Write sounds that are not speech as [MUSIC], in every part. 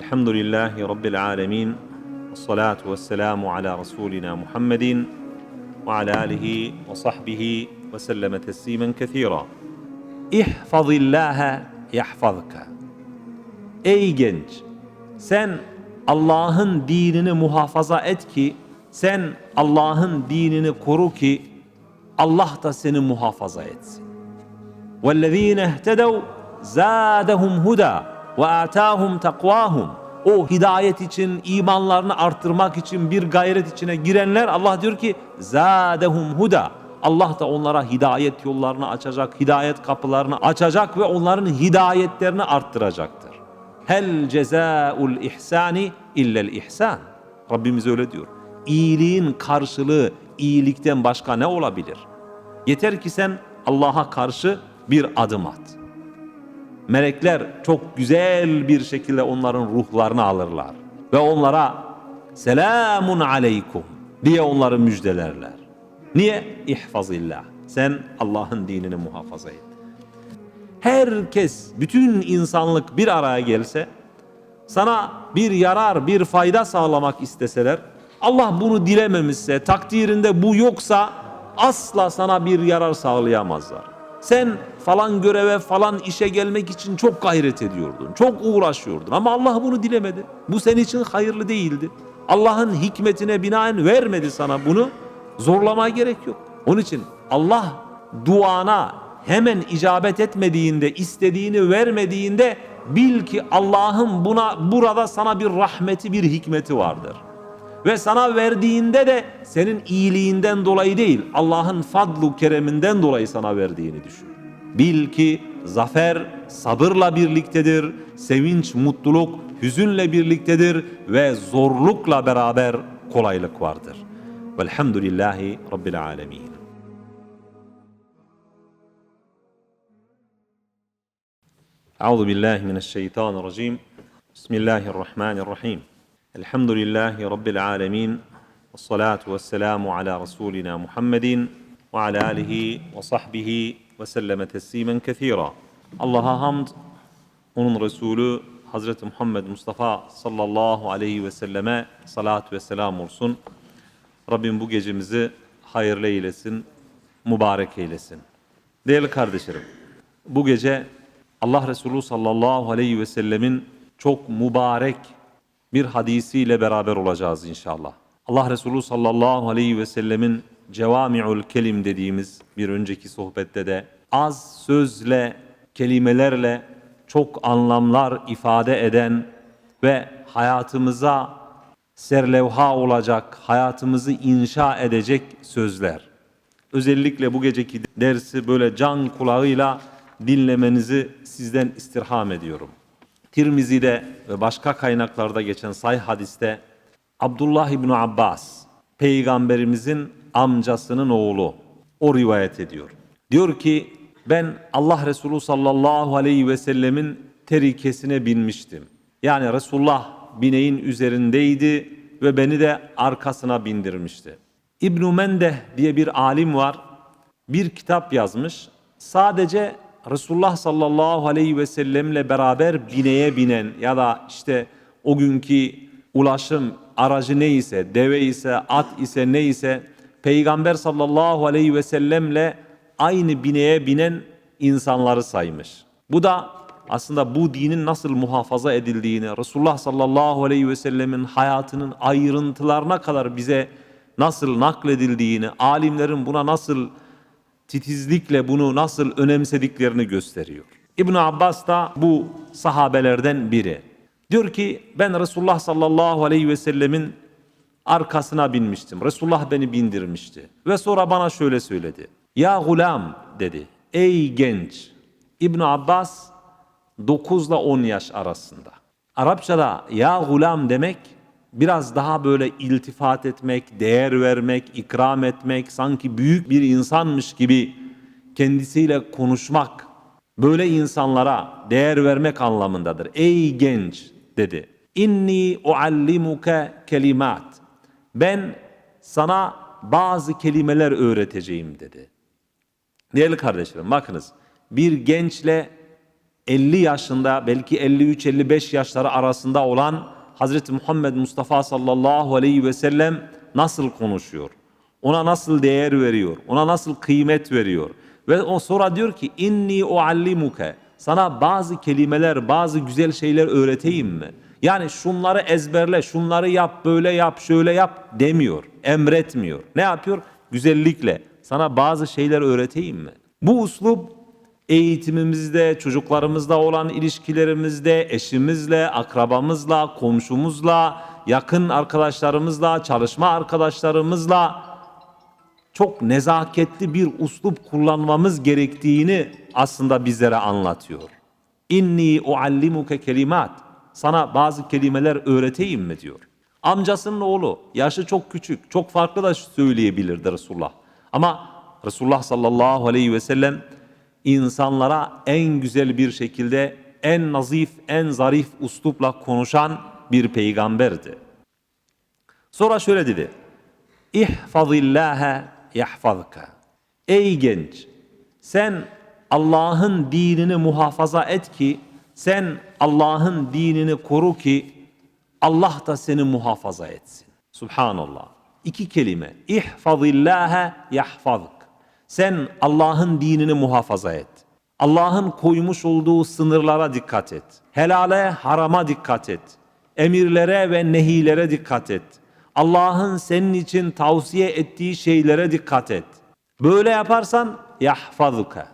الحمد لله رب العالمين والصلاة والسلام على رسولنا محمد وعلى آله وصحبه وسلم تسليما كثيرا. احفظ الله يحفظك. Ey genç sen Allah'ın dinini muhafaza et ki sen Allah'ın dinini koru ki Allah da seni muhafaza etsin. وَالَّذ۪ينَ اهْتَدَوْا زَادَهُمْ هُدًى. ve atahum takvahum. O hidayet için, imanlarını arttırmak için bir gayret içine girenler Allah diyor ki zadehum huda. Allah da onlara hidayet yollarını açacak, hidayet kapılarını açacak ve onların hidayetlerini arttıracaktır. Hel cezaul ihsani illel ihsan. Rabbimiz öyle diyor. İyiliğin karşılığı iyilikten başka ne olabilir? Yeter ki sen Allah'a karşı bir adım at.'' Melekler çok güzel bir şekilde onların ruhlarını alırlar ve onlara selamun aleykum diye onları müjdelerler. Niye? İhfazillah. Sen Allah'ın dinini muhafaza et. Herkes, bütün insanlık bir araya gelse, sana bir yarar, bir fayda sağlamak isteseler, Allah bunu dilememişse, takdirinde bu yoksa asla sana bir yarar sağlayamazlar. Sen falan göreve, falan işe gelmek için çok gayret ediyordun, çok uğraşıyordun ama Allah bunu dilemedi. Bu senin için hayırlı değildi. Allah'ın hikmetine binaen vermedi sana bunu. Zorlamaya gerek yok. Onun için Allah duana hemen icabet etmediğinde, istediğini vermediğinde bil ki Allah'ın buna burada sana bir rahmeti, bir hikmeti vardır Ve sana verdiğinde de senin iyiliğinden dolayı değil, Allah'ın fadlu kereminden dolayı sana verdiğini düşün. Bil ki zafer sabırla birliktedir, sevinç, mutluluk hüzünle birliktedir ve zorlukla beraber kolaylık vardır. Velhamdülillahi Rabbil alemin. أعوذ بالله من الشيطان الرجيم بسم الله الرحمن الرحيم Elhamdülillahi Rabbil alemin. Ve salatu ve selamu ala Resulina Muhammedin ve ala alihi ve sahbihi ve selleme teslimen kethira. Allah'a hamd, onun Resulü Hazreti Muhammed Mustafa sallallahu aleyhi ve selleme salat ve selam olsun. Rabbim bu gecemizi hayırlı eylesin, mübarek eylesin. Değerli kardeşlerim, bu gece Allah Resulü sallallahu aleyhi ve sellemin çok mübarek bir hadisiyle beraber olacağız inşallah. Allah Resulü sallallahu aleyhi ve sellemin cevami'ul kelim dediğimiz bir önceki sohbette de az sözle, kelimelerle çok anlamlar ifade eden ve hayatımıza serlevha olacak, hayatımızı inşa edecek sözler. Özellikle bu geceki dersi böyle can kulağıyla dinlemenizi sizden istirham ediyorum. Tirmizi'de ve başka kaynaklarda geçen say hadiste Abdullah İbni Abbas, peygamberimizin amcasının oğlu, o rivayet ediyor. Diyor ki ben Allah Resulü sallallahu aleyhi ve sellemin terikesine binmiştim. Yani Resulullah bineğin üzerindeydi ve beni de arkasına bindirmişti. İbn Mendeh diye bir alim var. Bir kitap yazmış. Sadece Resulullah sallallahu aleyhi ve sellemle beraber bineğe binen ya da işte o günkü ulaşım aracı neyse, deve ise, at ise neyse Peygamber sallallahu aleyhi ve sellemle aynı bineğe binen insanları saymış. Bu da aslında bu dinin nasıl muhafaza edildiğini, Resulullah sallallahu aleyhi ve sellemin hayatının ayrıntılarına kadar bize nasıl nakledildiğini, alimlerin buna nasıl titizlikle bunu nasıl önemsediklerini gösteriyor. İbn Abbas da bu sahabelerden biri. Diyor ki ben Resulullah sallallahu aleyhi ve sellemin arkasına binmiştim. Resulullah beni bindirmişti. Ve sonra bana şöyle söyledi. Ya gulam dedi. Ey genç. İbn Abbas 9 ile 10 yaş arasında. Arapçada ya gulam demek biraz daha böyle iltifat etmek, değer vermek, ikram etmek, sanki büyük bir insanmış gibi kendisiyle konuşmak, böyle insanlara değer vermek anlamındadır. Ey genç dedi. İnni uallimuke kelimat. Ben sana bazı kelimeler öğreteceğim dedi. Değerli kardeşlerim bakınız bir gençle 50 yaşında belki 53-55 yaşları arasında olan Hazreti Muhammed Mustafa sallallahu aleyhi ve sellem nasıl konuşuyor? Ona nasıl değer veriyor? Ona nasıl kıymet veriyor? Ve o sonra diyor ki inni uallimuke sana bazı kelimeler, bazı güzel şeyler öğreteyim mi? Yani şunları ezberle, şunları yap, böyle yap, şöyle yap demiyor. Emretmiyor. Ne yapıyor? Güzellikle sana bazı şeyler öğreteyim mi? Bu uslup eğitimimizde, çocuklarımızla olan ilişkilerimizde, eşimizle, akrabamızla, komşumuzla, yakın arkadaşlarımızla, çalışma arkadaşlarımızla çok nezaketli bir uslup kullanmamız gerektiğini aslında bizlere anlatıyor. İnni uallimuke kelimat. Sana bazı kelimeler öğreteyim mi diyor. Amcasının oğlu, yaşı çok küçük, çok farklı da söyleyebilirdi Resulullah. Ama Resulullah sallallahu aleyhi ve sellem insanlara en güzel bir şekilde, en nazif, en zarif uslupla konuşan bir peygamberdi. Sonra şöyle dedi. İhfazillâhe yahfazka. Ey genç, sen Allah'ın dinini muhafaza et ki, sen Allah'ın dinini koru ki Allah da seni muhafaza etsin. Subhanallah. İki kelime. İhfazillâhe yahfazk. Sen Allah'ın dinini muhafaza et. Allah'ın koymuş olduğu sınırlara dikkat et. Helale, harama dikkat et. Emirlere ve nehilere dikkat et. Allah'ın senin için tavsiye ettiği şeylere dikkat et. Böyle yaparsan yahfazuka.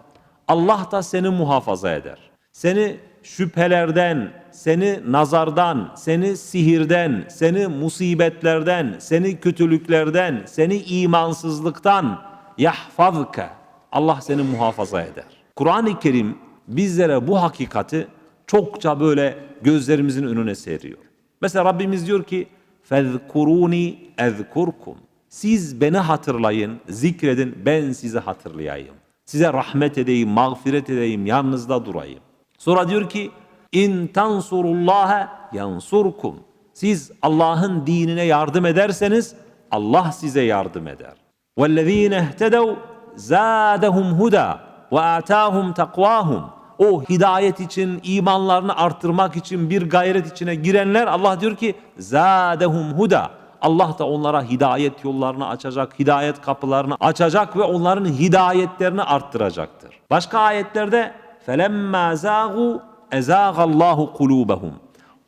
Allah da seni muhafaza eder. Seni şüphelerden, seni nazardan, seni sihirden, seni musibetlerden, seni kötülüklerden, seni imansızlıktan yahfazke. Allah seni muhafaza eder. Kur'an-ı Kerim bizlere bu hakikati çokça böyle gözlerimizin önüne seriyor. Mesela Rabbimiz diyor ki fezkuruni ezkurkum. Siz beni hatırlayın, zikredin, ben sizi hatırlayayım. Size rahmet edeyim, mağfiret edeyim, yanınızda durayım. Sonra diyor ki in tansurullaha yansurkum. Siz Allah'ın dinine yardım ederseniz Allah size yardım eder. وَالَّذ۪ينَ اهْتَدَوْا زَادَهُمْ هُدًى وَاَتَاهُمْ تَقْوَاهُمْ O hidayet için, imanlarını arttırmak için bir gayret içine girenler Allah diyor ki زَادَهُمْ هُدًى Allah da onlara hidayet yollarını açacak, hidayet kapılarını açacak ve onların hidayetlerini arttıracaktır. Başka ayetlerde فَلَمَّا زَاغُوا اَزَاغَ اللّٰهُ قُلُوبَهُمْ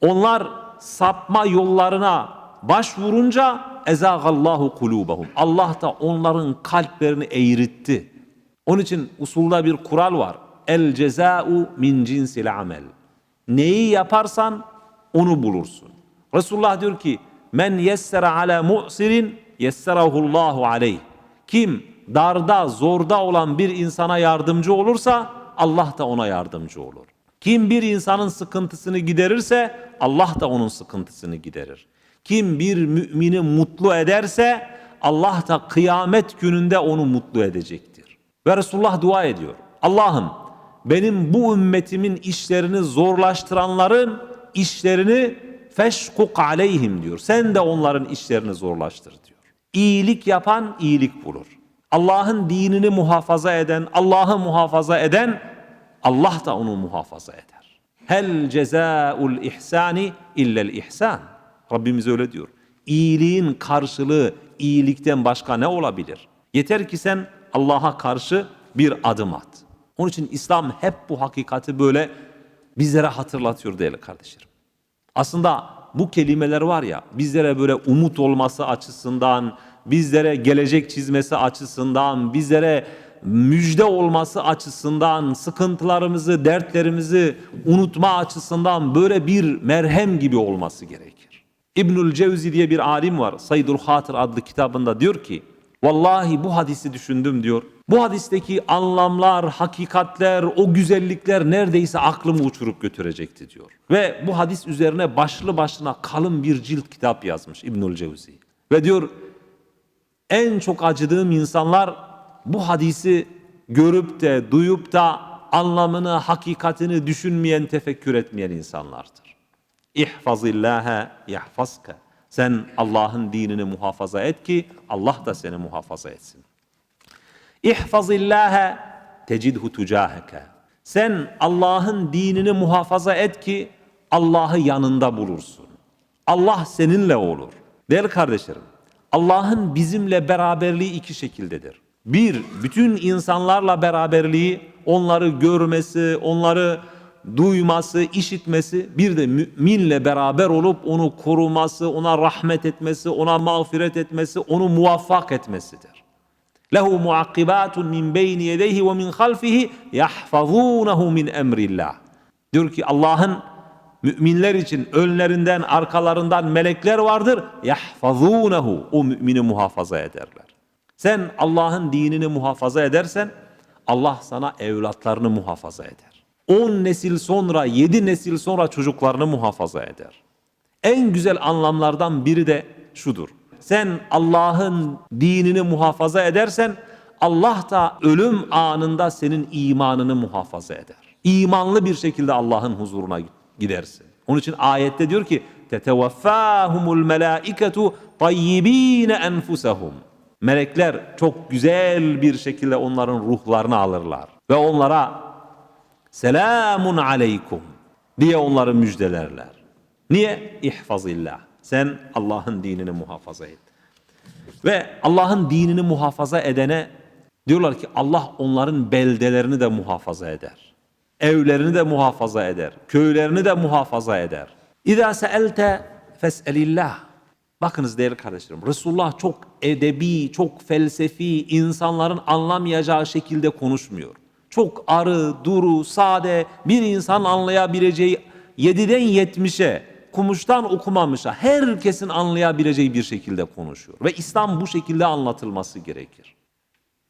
Onlar sapma yollarına başvurunca ezagallahu kulubahum. Allah da onların kalplerini eğritti. Onun için usulda bir kural var. El cezau min cinsil amel. Neyi yaparsan onu bulursun. Resulullah diyor ki men yessera ala mu'sirin yesserahullahu aleyh. Kim darda zorda olan bir insana yardımcı olursa Allah da ona yardımcı olur. Kim bir insanın sıkıntısını giderirse Allah da onun sıkıntısını giderir. Kim bir mümini mutlu ederse Allah da kıyamet gününde onu mutlu edecektir. Ve Resulullah dua ediyor. Allah'ım benim bu ümmetimin işlerini zorlaştıranların işlerini feşkuk aleyhim diyor. Sen de onların işlerini zorlaştır diyor. İyilik yapan iyilik bulur. Allah'ın dinini muhafaza eden, Allah'ı muhafaza eden Allah da onu muhafaza eder. Hel cezaul ihsani illel ihsan. Rabbimiz öyle diyor. İyiliğin karşılığı iyilikten başka ne olabilir? Yeter ki sen Allah'a karşı bir adım at. Onun için İslam hep bu hakikati böyle bizlere hatırlatıyor değerli kardeşlerim. Aslında bu kelimeler var ya bizlere böyle umut olması açısından, bizlere gelecek çizmesi açısından, bizlere müjde olması açısından, sıkıntılarımızı, dertlerimizi unutma açısından böyle bir merhem gibi olması gerekir. İbnül Cevzi diye bir alim var. Saydul Hatır adlı kitabında diyor ki, Vallahi bu hadisi düşündüm diyor. Bu hadisteki anlamlar, hakikatler, o güzellikler neredeyse aklımı uçurup götürecekti diyor. Ve bu hadis üzerine başlı başına kalın bir cilt kitap yazmış İbnül Cevzi. Ve diyor en çok acıdığım insanlar bu hadisi görüp de duyup da anlamını, hakikatini düşünmeyen, tefekkür etmeyen insanlardır. İhfazillâhe yahfazka. Sen Allah'ın dinini muhafaza et ki Allah da seni muhafaza etsin. İhfazillâhe tecidhu tücâheke. Sen Allah'ın dinini muhafaza et ki Allah'ı yanında bulursun. Allah seninle olur. Değerli kardeşlerim, Allah'ın bizimle beraberliği iki şekildedir. Bir, bütün insanlarla beraberliği, onları görmesi, onları duyması, işitmesi, bir de müminle beraber olup onu koruması, ona rahmet etmesi, ona mağfiret etmesi, onu muvaffak etmesidir. Lehu muakkibatun min beyni yedeyhi ve min halfihi yahfazunehu min emrillah. Diyor ki Allah'ın müminler için önlerinden, arkalarından melekler vardır. Yahfazunehu. O mümini muhafaza ederler. Sen Allah'ın dinini muhafaza edersen Allah sana evlatlarını muhafaza eder. 10 nesil sonra, 7 nesil sonra çocuklarını muhafaza eder. En güzel anlamlardan biri de şudur. Sen Allah'ın dinini muhafaza edersen Allah da ölüm anında senin imanını muhafaza eder. İmanlı bir şekilde Allah'ın huzuruna gidersin. Onun için ayette diyor ki tetevaffahumul melaiketu tayyibine enfusahum. Melekler çok güzel bir şekilde onların ruhlarını alırlar ve onlara selamun aleykum diye onları müjdelerler. Niye? İhfazillah. Sen Allah'ın dinini muhafaza et. Ve Allah'ın dinini muhafaza edene diyorlar ki Allah onların beldelerini de muhafaza eder. Evlerini de muhafaza eder. Köylerini de muhafaza eder. İza seelte fes'elillah. Bakınız değerli kardeşlerim Resulullah çok edebi, çok felsefi, insanların anlamayacağı şekilde konuşmuyor. Çok arı, duru, sade, bir insan anlayabileceği 7'den 70'e, kumuştan okumamışa herkesin anlayabileceği bir şekilde konuşuyor. Ve İslam bu şekilde anlatılması gerekir.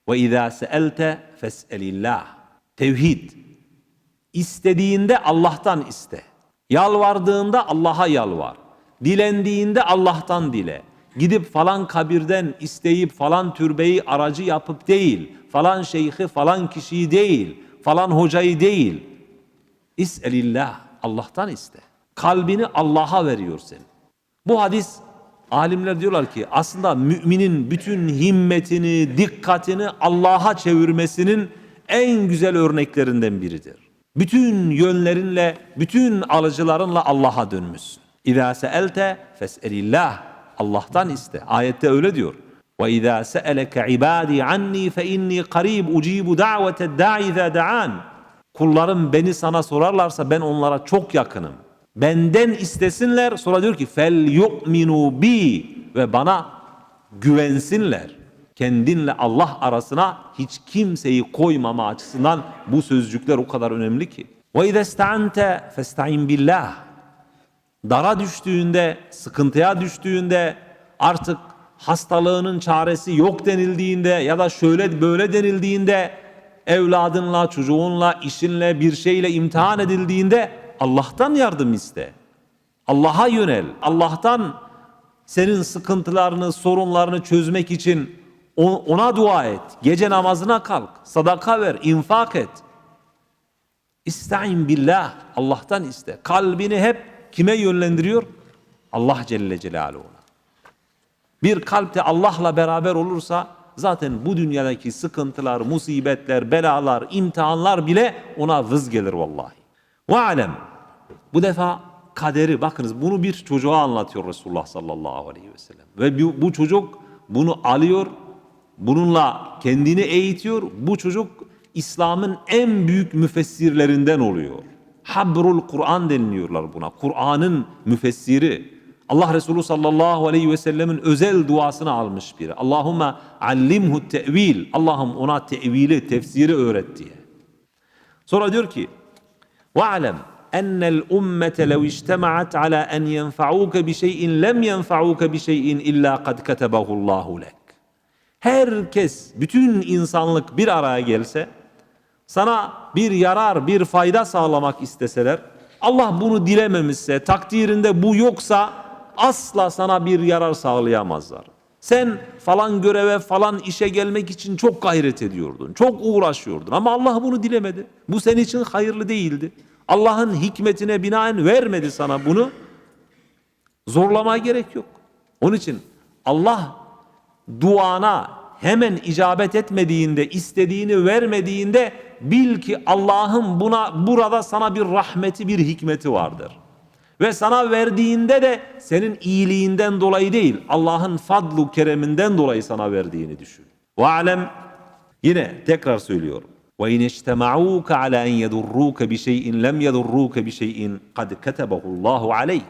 Ve izâ seelte fes'elillah. Tevhid. İstediğinde Allah'tan iste. Yalvardığında Allah'a yalvar. Dilendiğinde Allah'tan dile. Gidip falan kabirden isteyip falan türbeyi aracı yapıp değil, falan şeyhi falan kişiyi değil, falan hocayı değil. İs'elillah. Allah'tan iste. Kalbini Allah'a veriyor sen. Bu hadis alimler diyorlar ki aslında müminin bütün himmetini, dikkatini Allah'a çevirmesinin en güzel örneklerinden biridir. Bütün yönlerinle, bütün alıcılarınla Allah'a dönmüşsün. İzâ seelte fes'elillah. Allah'tan iste. Ayette öyle diyor. Se'eleke ibâdî anni fe inni qarîb ucibu da'vete da'i izâ da'an. Kullarım beni sana sorarlarsa ben onlara çok yakınım. Benden istesinler sonra diyor ki yu'minu bi ve bana güvensinler. Kendinle Allah arasına hiç kimseyi koymama açısından bu sözcükler o kadar önemli ki. Ve izesta'ante festa'in billah. Dara düştüğünde, sıkıntıya düştüğünde, artık hastalığının çaresi yok denildiğinde ya da şöyle böyle denildiğinde evladınla, çocuğunla, işinle, bir şeyle imtihan edildiğinde Allah'tan yardım iste. Allah'a yönel. Allah'tan senin sıkıntılarını, sorunlarını çözmek için ona dua et. Gece namazına kalk. Sadaka ver, infak et. İsta'in billah. Allah'tan iste. Kalbini hep kime yönlendiriyor? Allah Celle Celaluhu'na. Bir kalpte Allah'la beraber olursa zaten bu dünyadaki sıkıntılar, musibetler, belalar, imtihanlar bile ona vız gelir vallahi. Ve alem. Bu defa kaderi bakınız bunu bir çocuğa anlatıyor Resulullah sallallahu aleyhi ve sellem. Ve bu, çocuk bunu alıyor, bununla kendini eğitiyor. Bu çocuk İslam'ın en büyük müfessirlerinden oluyor. Habrul Kur'an deniliyorlar buna. Kur'an'ın müfessiri. Allah Resulü sallallahu aleyhi ve sellemin özel duasını almış biri. Allahümme allimhu tevil. Allah'ım ona tevili, tefsiri öğret diye. Sonra diyor ki وَعْلَمْ اَنَّ الْاُمَّةَ لَوْ اِجْتَمَعَتْ عَلَى اَنْ يَنْفَعُوكَ بِشَيْءٍ لَمْ يَنْفَعُوكَ بِشَيْءٍ اِلَّا قَدْ كَتَبَهُ اللّٰهُ لَكَ Herkes, bütün insanlık bir araya gelse, sana bir yarar, bir fayda sağlamak isteseler, Allah bunu dilememişse, takdirinde bu yoksa asla sana bir yarar sağlayamazlar. Sen falan göreve, falan işe gelmek için çok gayret ediyordun, çok uğraşıyordun ama Allah bunu dilemedi. Bu senin için hayırlı değildi. Allah'ın hikmetine binaen vermedi sana bunu. Zorlamaya gerek yok. Onun için Allah duana hemen icabet etmediğinde, istediğini vermediğinde bil ki Allah'ın buna burada sana bir rahmeti, bir hikmeti vardır. Ve sana verdiğinde de senin iyiliğinden dolayı değil, Allah'ın fadlu kereminden dolayı sana verdiğini düşün. Ve alem yine tekrar söylüyorum. Ve in ictema'uka ala en yedurruka bi şey'in lem yedurruka bi şey'in kad ketebehu Allahu aleyk.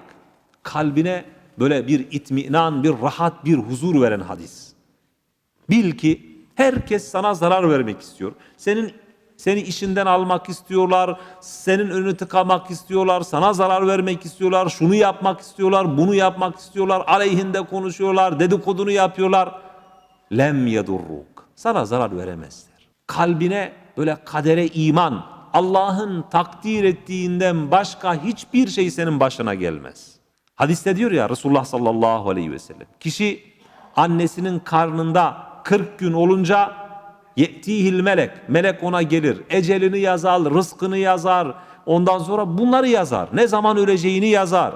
Kalbine böyle bir itminan, bir rahat, bir huzur veren hadis. Bil ki herkes sana zarar vermek istiyor. Senin seni işinden almak istiyorlar, senin önünü tıkamak istiyorlar, sana zarar vermek istiyorlar, şunu yapmak istiyorlar, bunu yapmak istiyorlar, aleyhinde konuşuyorlar, dedikodunu yapıyorlar. Lem yedurruk. Sana zarar veremezler. Kalbine böyle kadere iman, Allah'ın takdir ettiğinden başka hiçbir şey senin başına gelmez. Hadiste diyor ya Resulullah sallallahu aleyhi ve sellem. Kişi annesinin karnında 40 gün olunca ye'tihil melek. Melek ona gelir. Ecelini yazar, rızkını yazar. Ondan sonra bunları yazar. Ne zaman öleceğini yazar.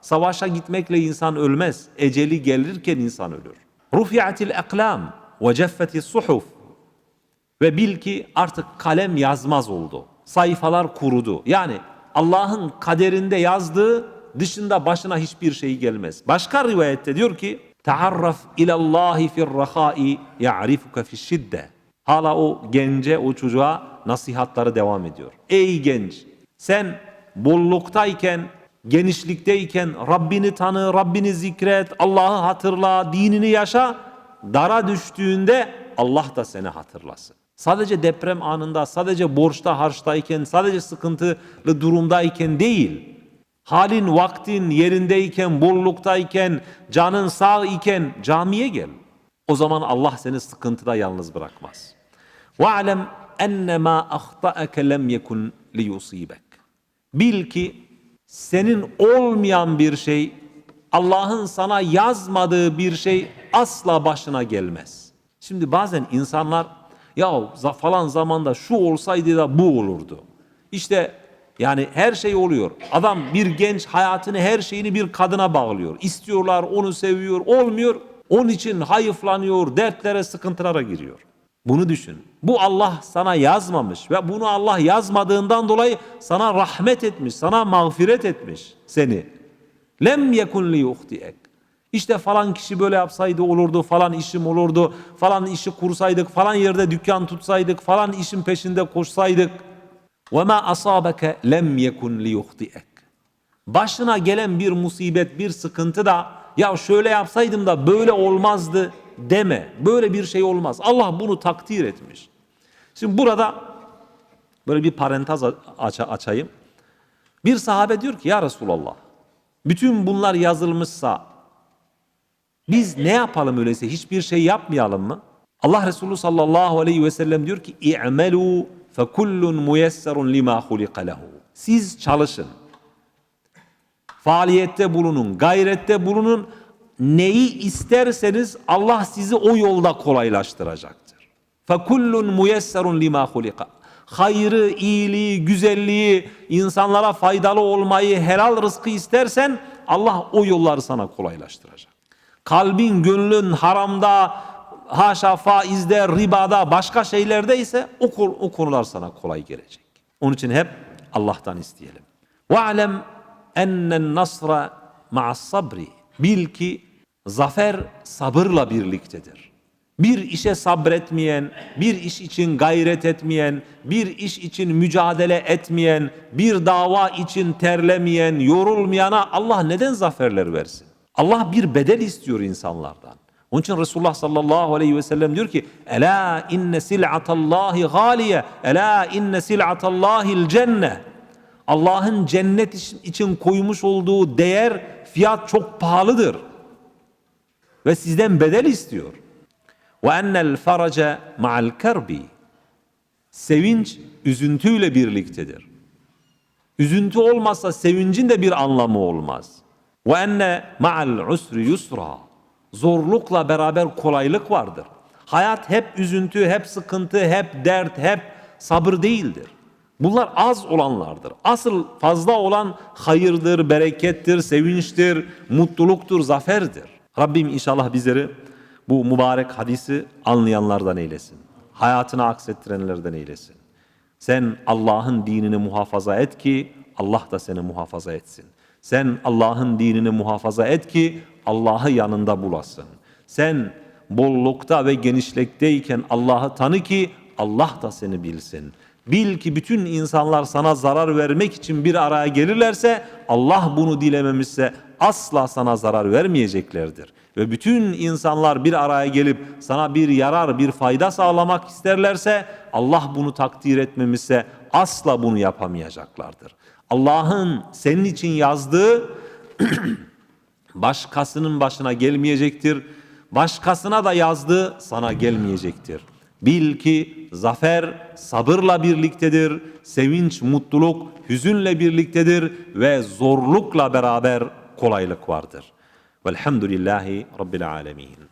Savaşa gitmekle insan ölmez. Eceli gelirken insan ölür. Rufi'atil eklam ve ceffetis suhuf. Ve bil ki artık kalem yazmaz oldu. Sayfalar kurudu. Yani Allah'ın kaderinde yazdığı dışında başına hiçbir şey gelmez. Başka rivayette diyor ki Taarraf ilallahi fir rahai ya'rifuka fi şidde. Hala o gence, o çocuğa nasihatları devam ediyor. Ey genç, sen bolluktayken, genişlikteyken Rabbini tanı, Rabbini zikret, Allah'ı hatırla, dinini yaşa. Dara düştüğünde Allah da seni hatırlasın. Sadece deprem anında, sadece borçta, harçtayken, sadece sıkıntılı durumdayken değil. Halin, vaktin yerindeyken, bolluktayken, canın sağ iken camiye gel. O zaman Allah seni sıkıntıda yalnız bırakmaz. وَعْلَمْ اَنَّمَا اَخْطَأَكَ لَمْ يَكُنْ لِيُصِيبَكَ Bil ki senin olmayan bir şey, Allah'ın sana yazmadığı bir şey asla başına gelmez. Şimdi bazen insanlar ya za- falan zamanda şu olsaydı da bu olurdu. İşte yani her şey oluyor. Adam bir genç hayatını her şeyini bir kadına bağlıyor. İstiyorlar onu seviyor olmuyor. onun için hayıflanıyor, dertlere, sıkıntılara giriyor. Bunu düşün. Bu Allah sana yazmamış ve bunu Allah yazmadığından dolayı sana rahmet etmiş, sana mağfiret etmiş seni. Lem yekun li yuhtiyek. İşte falan kişi böyle yapsaydı olurdu, falan işim olurdu, falan işi kursaydık, falan yerde dükkan tutsaydık, falan işin peşinde koşsaydık. Ve ma asabeke lem yekun li yuhtiyek. Başına gelen bir musibet, bir sıkıntı da ya şöyle yapsaydım da böyle olmazdı deme. Böyle bir şey olmaz. Allah bunu takdir etmiş. Şimdi burada böyle bir parantez aç açayım. Bir sahabe diyor ki ya Resulallah bütün bunlar yazılmışsa biz ne yapalım öyleyse hiçbir şey yapmayalım mı? Allah Resulü sallallahu aleyhi ve sellem diyor ki i'melu fekullun muyesserun lima hulika lehu. Siz çalışın. Faaliyette bulunun, gayrette bulunun. Neyi isterseniz Allah sizi o yolda kolaylaştıracaktır. Fekullun muyesserun lima hulika. Hayrı, iyiliği, güzelliği, insanlara faydalı olmayı, helal rızkı istersen Allah o yolları sana kolaylaştıracak. Kalbin, gönlün haramda, haşa faizde, ribada, başka şeylerde ise o, kol- o konular sana kolay gelecek. Onun için hep Allah'tan isteyelim. وَعْلَمْ ennen nasra ma'as sabri. Bil ki zafer sabırla birliktedir. Bir işe sabretmeyen, bir iş için gayret etmeyen, bir iş için mücadele etmeyen, bir dava için terlemeyen, yorulmayana Allah neden zaferler versin? Allah bir bedel istiyor insanlardan. Onun için Resulullah sallallahu aleyhi ve sellem diyor ki Ela inne sil'atallahi galiye Ela inne sil'atallahi'l cenne Allah'ın cennet için koymuş olduğu değer fiyat çok pahalıdır. Ve sizden bedel istiyor. Ve ennel farace ma'al kerbi Sevinç üzüntüyle birliktedir. Üzüntü olmazsa sevincin de bir anlamı olmaz. Ve enne ma'al usri yusra. Zorlukla beraber kolaylık vardır. Hayat hep üzüntü, hep sıkıntı, hep dert, hep sabır değildir. Bunlar az olanlardır. Asıl fazla olan hayırdır, berekettir, sevinçtir, mutluluktur, zaferdir. Rabbim inşallah bizleri bu mübarek hadisi anlayanlardan eylesin. Hayatına aksettirenlerden eylesin. Sen Allah'ın dinini muhafaza et ki Allah da seni muhafaza etsin. Sen Allah'ın dinini muhafaza et ki Allah'ı yanında bulasın. Sen bollukta ve genişlikteyken Allah'ı tanı ki Allah da seni bilsin. Bil ki bütün insanlar sana zarar vermek için bir araya gelirlerse Allah bunu dilememişse asla sana zarar vermeyeceklerdir. Ve bütün insanlar bir araya gelip sana bir yarar, bir fayda sağlamak isterlerse Allah bunu takdir etmemişse asla bunu yapamayacaklardır. Allah'ın senin için yazdığı [CLEARS THROAT] başkasının başına gelmeyecektir. Başkasına da yazdığı sana gelmeyecektir. Bil ki zafer sabırla birliktedir, sevinç, mutluluk hüzünle birliktedir ve zorlukla beraber kolaylık vardır. Velhamdülillahi Rabbil alemin.